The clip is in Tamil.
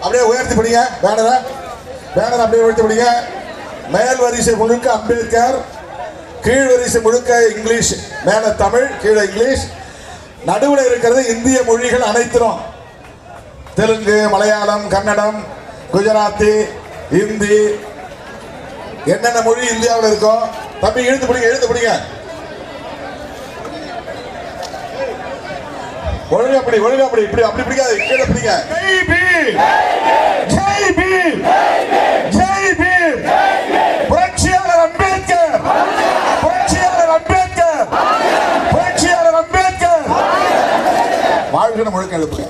அப்படியே உயர்த்தி பிடிங்க பேனரை. பேனர் அப்படியே உயர்த்தி பிடிங்க. மேல் வரிசை முழுக்க அம்பேத்கர் கீழ் வரிசை முழுக்க இங்கிலீஷ். மேல தமிழ் கீழே இங்கிலீஷ். நடுவில் இருக்கிறது இந்திய மொழிகள் அனைத்திலும். தெலுங்கு மலையாளம் கன்னடம் குஜராத்தி ஹிந்தி. என்னென்ன மொழி இந்தியாவில் இருக்கோ. தம்பி இழுத்து பிடிங்க இழுத்து பிடிங்க. ஒழுங்கா பிடி ஒழுங்கா பிடி இப்படி அப்படி பிடிக்காது. கீழே பிடிங்க. ஜெய் பீம் ஜெய் பீம் ஜெய் பீம் புரட்சியாளர் அம்பேத்கர். புரட்சியாளர் அம்பேத்கர். புரட்சியாளர் அம்பேத்கர். முழுக்க எழுப்புங்க.